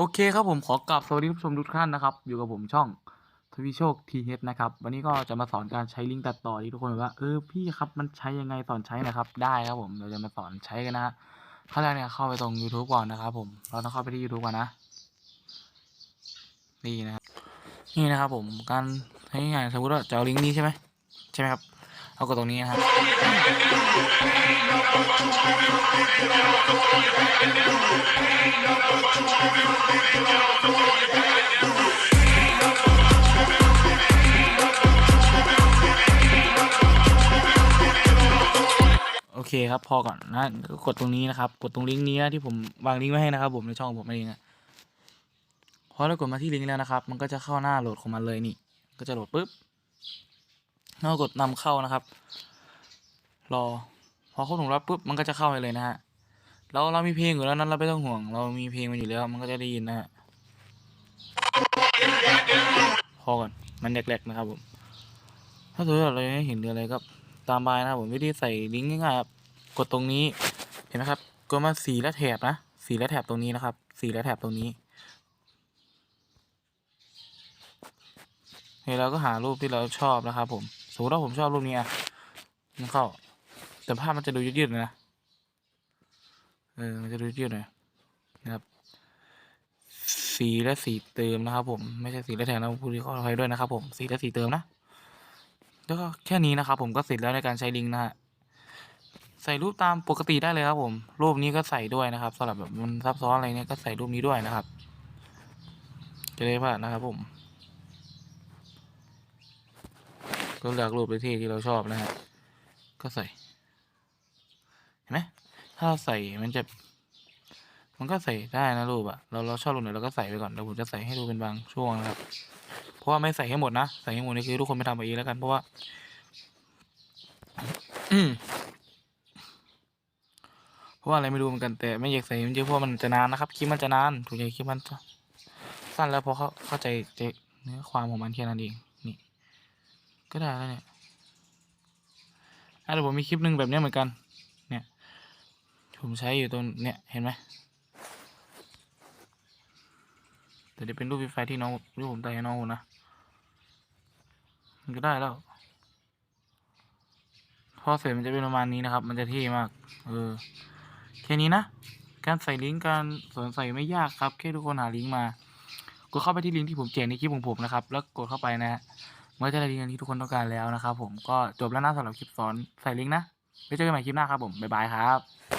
โอเคครับผมขอกลับสวัสดีผู้ชมทุกท่านนะครับ อยู่กับผมช่องทวีโชคทีเฮดนะครับ วันนี้ก็จะมาสอนการใช้ลิงก์ตัดต่อที่ทุกคนว่าเออพี่ครับมันใช้ยังไงสอนใช้นะครับ ได้ครับผมเราจะมาสอนใช้กันนะฮะขั้นแรกเนี่ยเข้าไปตรง YouTube ก่อนนะครับผมเราต้องเข้าไปที่ YouTube ก่อนนะนี่นะครับนี่นะครับผมการใช้งานสมมติว่าจะเอาลิงก์นี้ใช่ไหมใช่ไหมครับ เอากดตรงนี้นะครับโอเคครับพอก่อนนะก็กดตรงนี้นะครับ กดตรงลิงก์นี้นะที่ผมวางลิงก์ไว้ให้นะครับ ผมในช่องผมเองนะพอเรากดมาที่ลิงก์แล้วนะครับ มันก็จะเข้าหน้าโหลดของมันเลยนี่ ก็จะโหลดปุ๊บ แล้วกดนำเข้านะครับ รอ พอเข้าถึงรับปุ๊บมันก็จะเข้าไปเลยนะฮะเราเรามีเพลงอยู่แล้วนั้นเราไม่ต้องห่วง เรามีเพลงมันอยู่แล้ว มันก็จะได้ยินนะฮะพอก่อนมันแหลกๆนะครับผม ถ้าสมมติว่าเราไม่เห็นหรืออะไรก็ตามบายนะครับผมวิธีใส่ลิงก์ง่ายๆครับกดตรงนี้เห็นไหมครับกดมาสีและแถบนะสีและแถบตรงนี้นะครับ สีและแถบตรงนี้เฮ้ยเราก็หารูปที่เราชอบนะครับผม มมติว่าผมชอบรูปนี้อะมันเข้า แต่ภาพมันจะดูยืดๆหน่อยนะ เออ มันจะดูยืดๆหน่อยนะครับ สีและสีเติมนะครับ ผม ไม่ใช่สีและแถบนะผู้ที่ขออภัยด้วยนะครับ ผม สีและสีเติมนะ แล้วก็แค่นี้นะครับ ผมก็เสร็จแล้วในการใช้ลิงก์นะฮะ ใส่รูปตามปกติได้เลยครับ ผม รูปนี้ก็ใส่ด้วยนะครับสำหรับแบบมันซับซ้อนอะไรเนี่ยก็ใส่รูปนี้ด้วยนะครับ จะได้ผ่านนะครับผม ก็เลือกรูปที่ที่เราชอบนะฮะ ก็ใส่ เห็นไหมถ้าเราใส่มันจะ มันก็ใส่ได้นะรูปอะเราเราชอบรูปไหนเราก็ใส่ไปก่อนเดี๋ยวผมจะใส่ให้ดูเป็นบางช่วงนะครับ เพราะว่าไม่ใส่ให้หมดนะ ใส่ให้หมดนี่คือทุกคนไปทำเอาเองแล้วกันเพราะว่าอืมเพราะว่าอะไรไม่รู้เหมือนกันแต่ไม่อยากใส่มันเยอะเพราะมันจะนานนะครับคลิปมันจะนานถูกใจคลิปมันสั้นแล้วพอเข้าเข้าใจใจเนื้อความของมันแค่นั้นเอง ก็ได้แล้วเนี่ยอะเดี๋ยวผมมีคลิปหนึ่งแบบนี้เหมือนกัน เนี่ย ผมใช้อยู่ตรงเนี่ยเห็นไหมแต่จะเป็นรูปไฟที่น้องที่ผมแต่งให้น้องผมนะ มันก็ได้แล้วพอเสร็จมันจะเป็นประมาณนี้นะครับ มันจะเท่มาก เออ แค่นี้นะ การใส่ลิงก์การสอนใส่ไม่ยากครับ แค่ทุกคนหาลิงก์มา กดเข้าไปที่ลิงก์ที่ผมแจกในคลิปของผมนะครับ แล้วกดเข้าไปนะฮะ มันก็จะได้ลิงก์อันที่ทุกคนต้องการแล้วนะครับผมก็จบแล้วนะสำหรับคลิปสอนใส่ลิงก์นะไปเจอกันใหม่คลิปหน้าครับผมบ๊ายบายครับ